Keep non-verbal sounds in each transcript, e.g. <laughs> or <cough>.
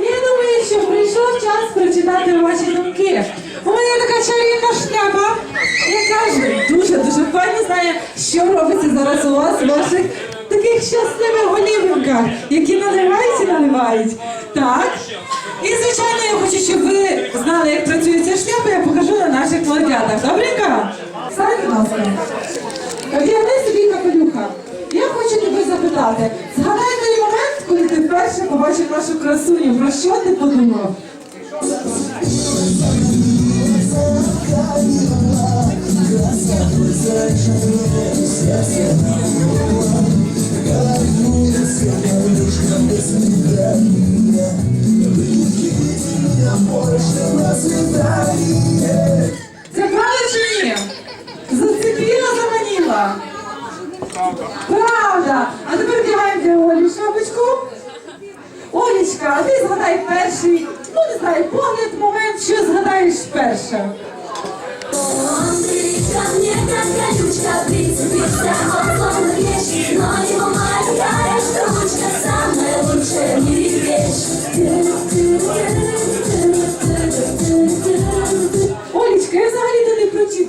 І я думаю, що прийшов час прочитати ваші думки. У мене така чарівна шляпа, яка дуже-дуже файно знає, що робиться зараз у вас, в ваших таких щасливих голівинках, які наливають і наливають. Так. І, звичайно, я хочу, щоб ви знали, як працює ця шляпа, я покажу на наших молодятах. Добренько? Стань, будь ласка. Вдягни собі капелюха. Я хочу тебе запитати, згадай коли ти вперше побачив нашу красуню, про що ти подумав? Це правда чи ні? Зацепила, заманіла? Правда. А тепер вдягаємо Олі шапочку. Олічка, а ти згадай перший, ну не знаю, погляд, момент, що згадаєш перше. Он ко мне как колючка, прицепился он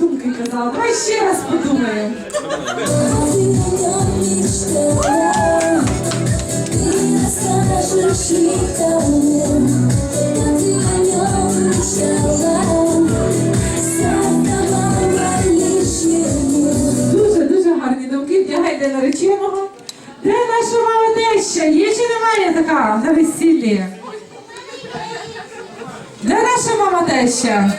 думки казала. Давай ще раз подумаємо. Дуже дуже гарні думки. Вдягай для нареченого. Де наша мама теща? Є чи немає така на весіллі? Де наша мама теща?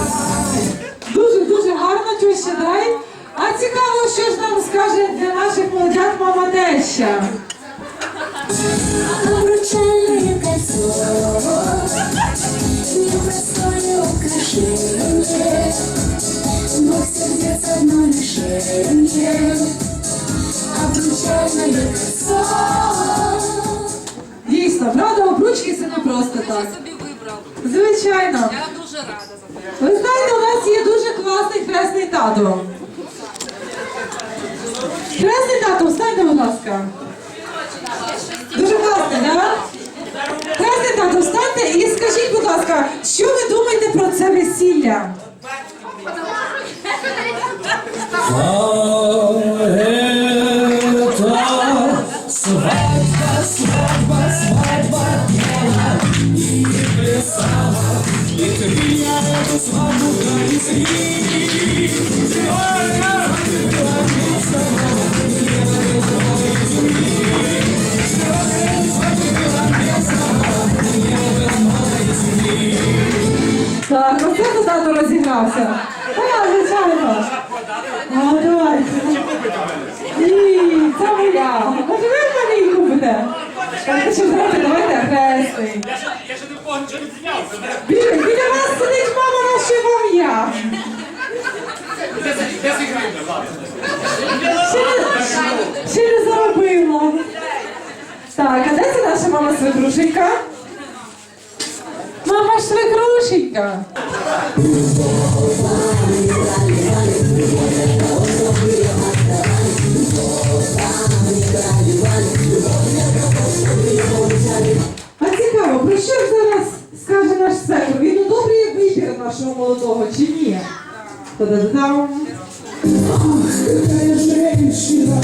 Сказати. Дуже дуже гарно теща, дай. А цікаво, що ж нам скаже для наших молодят мама теща. Дійсно, правда, обручки це не просто так. собі вибрав. Звичайно. Я дуже рада за те. Ви знаєте, у нас є дуже класний хресний тато. Хресний тато, встаньте, будь ласка. Дуже класний, так? Хресний тато, встаньте і скажіть, будь ласка, що ви думаєте про це весілля? Так, оце то тато розігрався. Так, звичайно. А, давай. Ні, це моя. Може ви мені купите? Так, що зробити, давайте хресний. Я ще не нікого нічого не зняв. Біля, біля вас сидить мама наша вам я. Де за- Де зіграємо, ладно. Ще не, ще не заробила. Так, а де це наша свекрушенька? Мама свекрушенька. А цікаво, про що зараз скаже наш свекр? Він одобрює вибір нашого молодого чи ні? Та-да-да-дам. Какая женщина,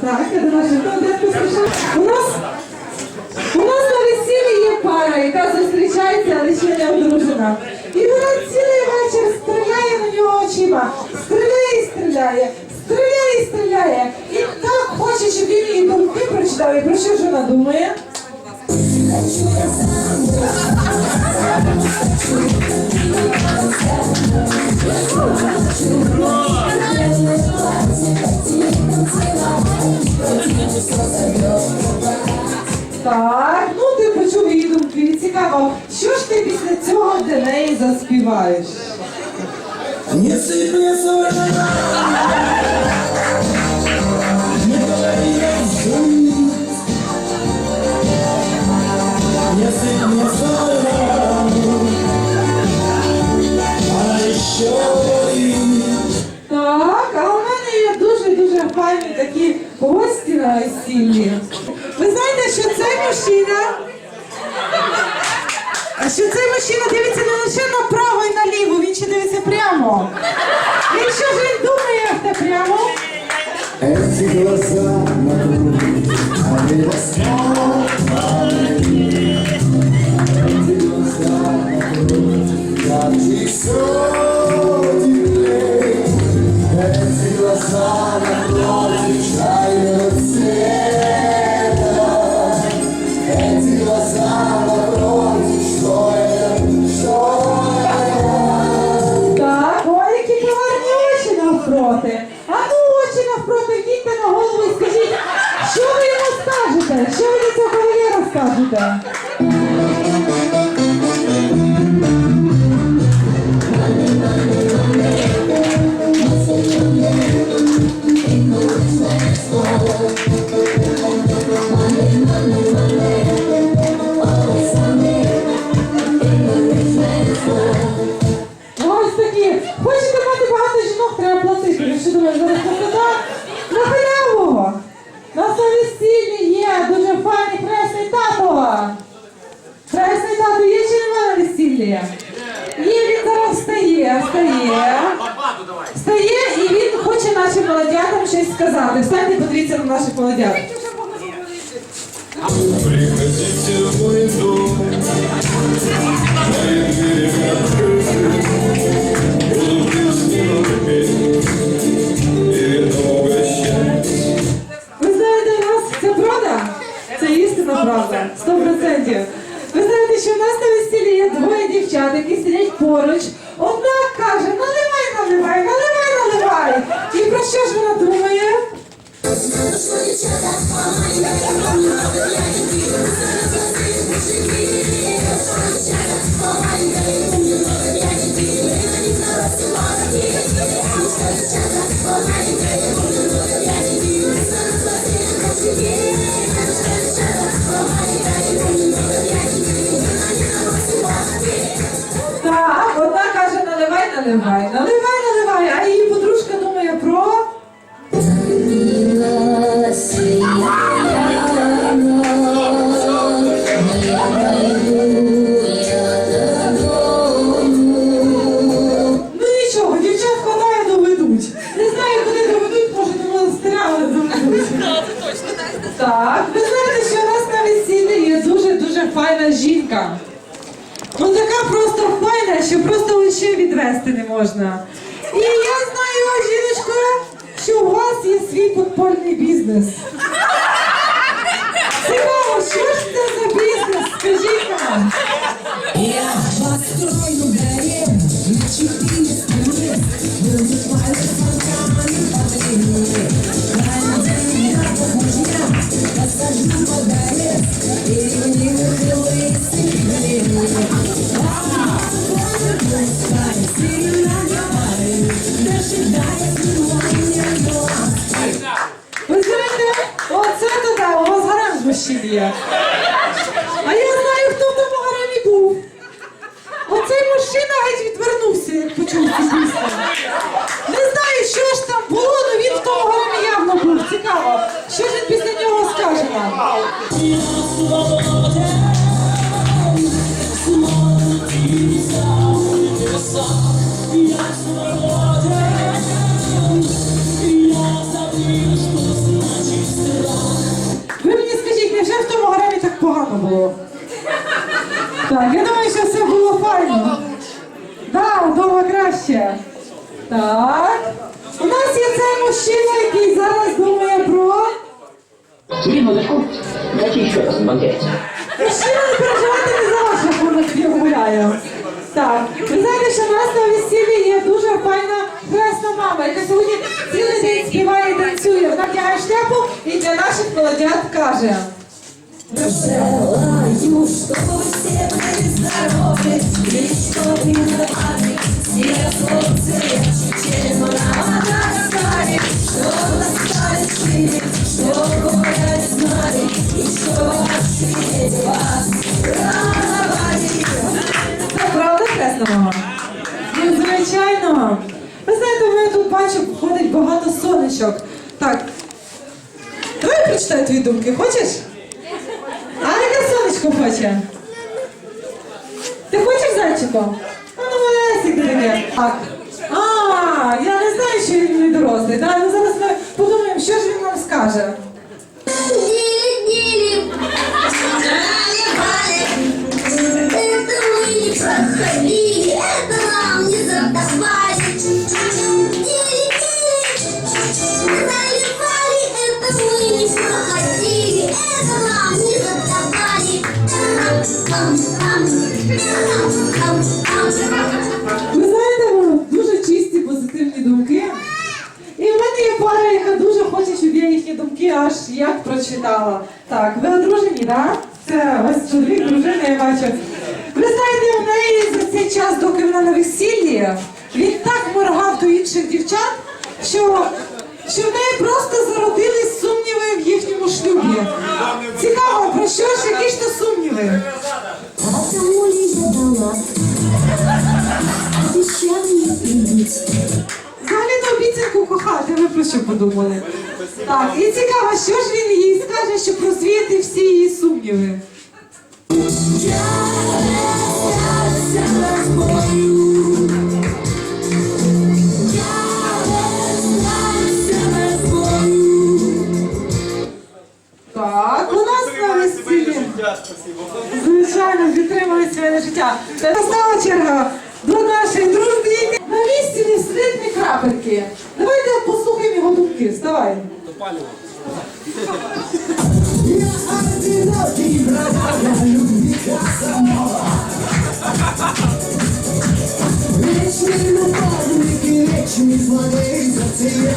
Так, я поспішаю. У нас у нас на весіллі є пара, яка зустрічається, але ще не одружена. І вона цілий вечір стріляє на нього очима. Стріляє і стріляє. стріляє і стріляє. І так хоче, щоб він її думки прочитав. І про що ж вона думає? Так, ну ти почув її думки. Цікаво, що ж ти після цього для неї заспіваєш? Не на раны, Не говори жить. такі гості на весіллі. Ви знаєте, що цей мужчина, а що цей мужчина дивиться не лише направо і наліво, він ще дивиться прямо. Якщо ж він думає, як те прямо, Эти глаза на груди, они рассмотрены. Эти глаза на груди, ярче сотен Треба платити. Ви що думаєте, зараз красота? На халяву! На совесіллі є дуже файний хресний тато. Хресний тато є чи немає на весіллі? Є, він зараз встає, встає. Встає і він хоче нашим молодятам щось сказати. Встаньте, подивіться на наших молодят. Приходите в мой дом, мои двери открыты, Так, ви знаєте, що у нас на весіллі є дуже-дуже файна жінка. Ну така просто файна, що просто очі відвести не можна. І я знаю, жіночко, що у вас є свій подпольний бізнес. Цікаво, що ж це за бізнес? Скажіть нам. Я построю гарем Ви мені скажіть, невже в тому гаремі так погано було? Так, я думаю, що все було файно. Так, вдома краще. Так. У нас є цей мужчина, Минуточку. Дайте еще раз банкет. Мужчина, не переживайте, не за ваш рахунок я гуляю. Так, ви знаєте, що у нас на весіллі є дуже файна хресна мама, яка сьогодні цілий день співає і танцює. Вона вдягає шляпу і для наших молодят каже. Желаю, чтобы все были здоровы И чтобы не давали все солнце Чем рано стали, чтобы правда хресна мама? Ну, звичайно. Ви знаєте, у тут бачу, ходить багато сонечок. Так, давай я прочитаю твої думки, хочеш? А яке сонечко хоче? Ти хочеш зайчиком? Ну малесеньке таке. Так. А, я не знаю, що він не дорослий. Ну, зараз ми подумаємо, що ж прочитала. Так, ви одружені, так? Це ось чоловік, дружина, я бачу. Ви знаєте, у неї за цей час, доки вона на весіллі, він так моргав до інших дівчат, що, що в неї просто зародились сумніви в їхньому шлюбі. Цікаво, про що ж, які ж то сумніви? А кому ли я дала обещание любить? Взагалі на обіцянку кохати, ви про що подумали? Так, і цікаво, що ж він їй скаже, щоб розвіяти всі її сумніви. Так, у нас на весіллі. Звичайно, підтримали своє життя. Це настала черга до нашої дружби. На місці не сидить ні крапельки. Давайте послухаємо його думки. Вставай. Я одинокий бродяга, любви Казанова. Вечный любовник и вечный злодей затея.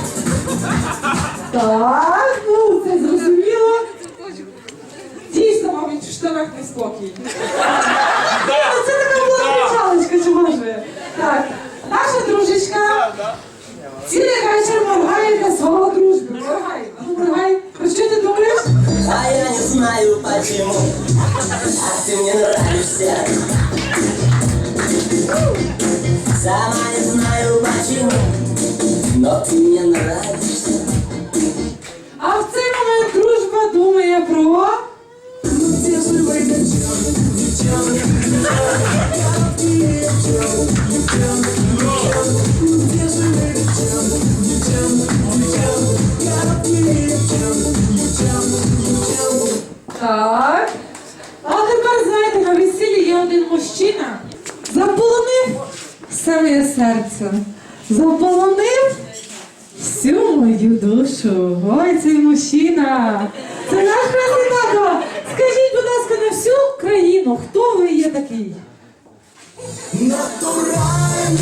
Так, ну це зрозуміло. Дійсно, мабуть, в штанах не спокій. Ну, Це така була кричалочка, ж ви? Так, наша дружечка цілий вечір моргає на свого дружбу. Моргай, ну моргай. Про що ти думаєш? А я не знаю почему, а ты мне нравишься. Сама не знаю почему, но ты мне нравишься. А в цей момент серце. Заполонив всю мою душу. Ой, цей мужчина. Це наш красний. Скажіть, будь ласка, на всю країну, хто ви є такий? Натуральный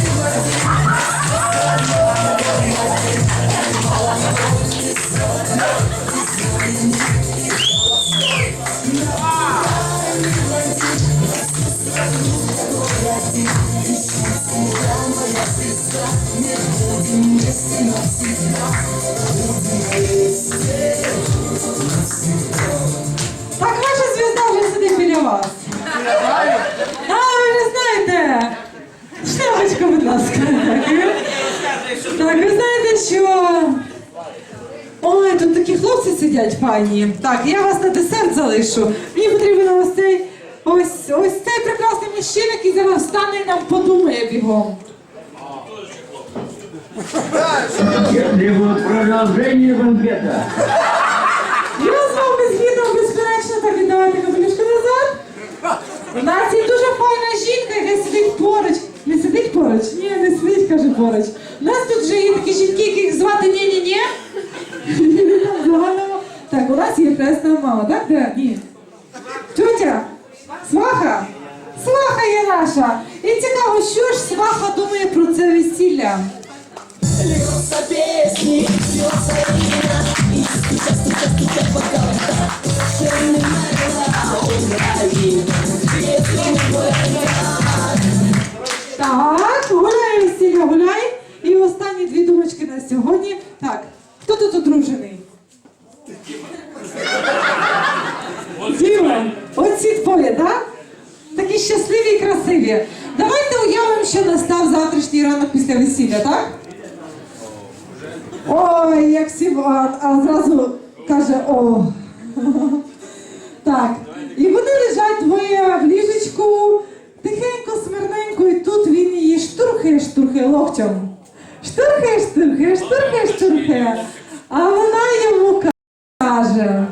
хлопці пані. Так, я вас на десерт залишу. Мені потрібен ось цей ось ось цей прекрасний мужчина, який зараз встане і нам подумає бігом. Банкета. Я з вами згідно безперечно, так віддавайте капелюшку назад. У нас є дуже файна жінка, яка сидить поруч. Не сидить поруч? Ні, не сидить, каже поруч. У нас тут вже є такі жінки, яких звати ні-ні-ні. Хресна мама, так? Де? Тетя? Сваха? Сваха є наша. І цікаво, що ж сваха думає про це весілля? Льются песни, бьется имя И стуча, стуча, стуча по колоколам Шейный мэрила, Украина Если не война Так, гуляй весілля, гуляй. І останні дві думочки на сьогодні. Так, хто тут одружений? Двоє, так? Такі щасливі і красиві. Давайте уявимо, що настав завтрашній ранок після весілля, так? Ой, як всі, а, а зразу каже о. <laughs> Так. І вони лежать двоє в ліжечку, тихенько, смирненько, і тут він її штурхає, штурхає локтем. Штурхає, штурхає, штурхає, штурхає. А вона йому каже.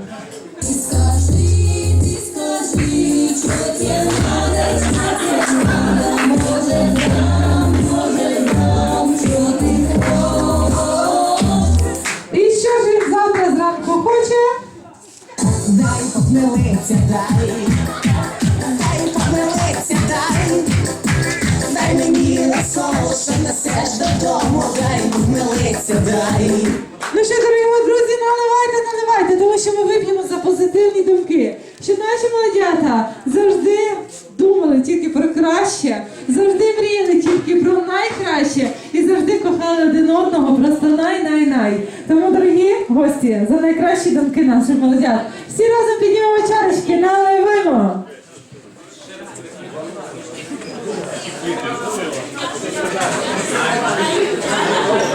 Похмелиться, дай, дай мені на солоше несеш додому. Ну що, дорогі мої друзі, наливайте, наливайте, тому що ми вип'ємо за позитивні думки. Щоб наші молодята завжди думали тільки про краще, завжди мріяли тільки про найкраще і завжди кохали один одного просто най-най-най. Тому, дорогі гості, за найкращі думки наших молодят. Всі разом піднімемо чарочки, наливаємо. Ай,